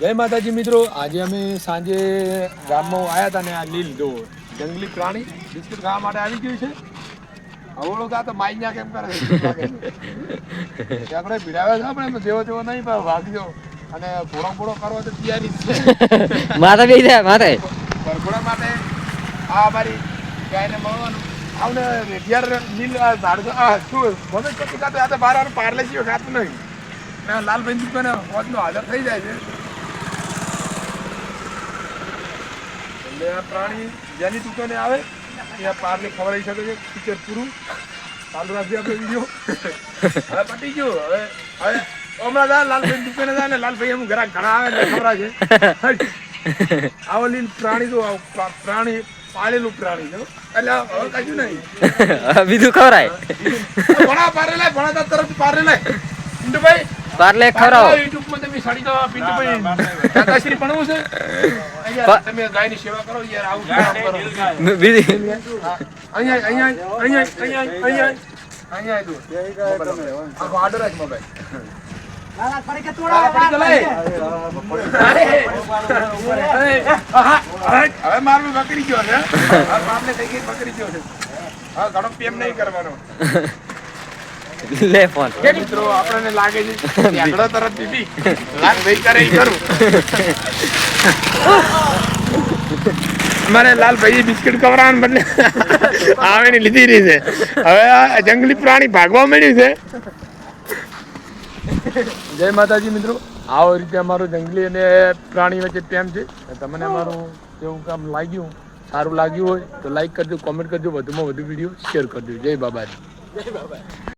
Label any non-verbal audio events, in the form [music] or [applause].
જય માતાજી મિત્રો. આજે અમે સાંજે ગામમાં આવ્યા હતા ને આ લીલ જો જંગલી પ્રાણી બિસ્કિટ ખાવા માટે આવી ગયું છે. અવળો કા તો માઈ ના કેમ કરે? આપણે ભીડાવે છે આપણે જેવો જેવો નહીં પણ વાગજો અને ઘોડો ઘોડો કરવો તો તૈયારી છે. માથે બેસી જાય માથે ઘોડા માટે આ અમારી ગાયને મળવાનું. આવને રેઢિયાર નીલ ઝાડ શું મને કશું કાતે આ તો બાર પારલે પાર્લે ખાતું નહીં. ને લાલભાઈ દુકાને હોજનો હાજર થઈ જાય છે. એટલે આ પ્રાણી જેની દુકાને આવે ત્યાં પારને ખવડાવી શકે છે પિક્ચર પૂરું. ચાલુ રાખીએ આપણે વીડિયો. હવે પટી ગયું. હવે હવે હમણાં જા લાલભાઈ દુકાને જાય ને લાલભાઈ એમ ઘરા ઘણા આવે ને ખવડાવે છે. [laughs] આવો લીલ પ્રાણી તો પ્રાણી પાળેલું પ્રાણી છે. એટલે હવે કશું નહીં. [laughs] બીજું ખવરાય ભણા પારે લાય ભણા તરફ પારે લાય પિન્ટુભાઈ પાર્લે ખરો. યુટ્યુબમાં તમે સાડી તો પિન્ટુભાઈ દાદાશ્રી ભણવું છે. અહીંયા તમે ગાયની સેવા કરો યાર આવું કરો? બીજી અહીંયા અહીંયા અહીંયા અહીંયા અહીંયા. અહીંયા જો. આ ઓર્ડર જ મોબાઈલ. આ પડી ગયો લે. હવે મારું બકરી ગયો છે. બકરી ગયો છે. હા ઘણો પ્રેમ નહીં કરવાનો. લે ફોન. કે મિત્રો આપણને લાગે છે ઝઘડો તરત દીધી લાગ ભાઈ કરે ઈ કરું. અમારે લાલભાઈ બિસ્કિટ કવરાવાનું બદલે [laughs] આવેની લીધી રહી છે. હવે આ જંગલી પ્રાણી ભાગવા મળ્યું છે. જય માતાજી મિત્રો. આવો રીતે અમારું જંગલી અને પ્રાણી વચ્ચે પ્રેમ છે. તમને અમારું કેવું કામ લાગ્યું સારું લાગ્યું હોય તો લાઈક કરજો કોમેન્ટ કરજો વધુમાં વધુ વીડિયો શેર કરજો. જય બાબાજી.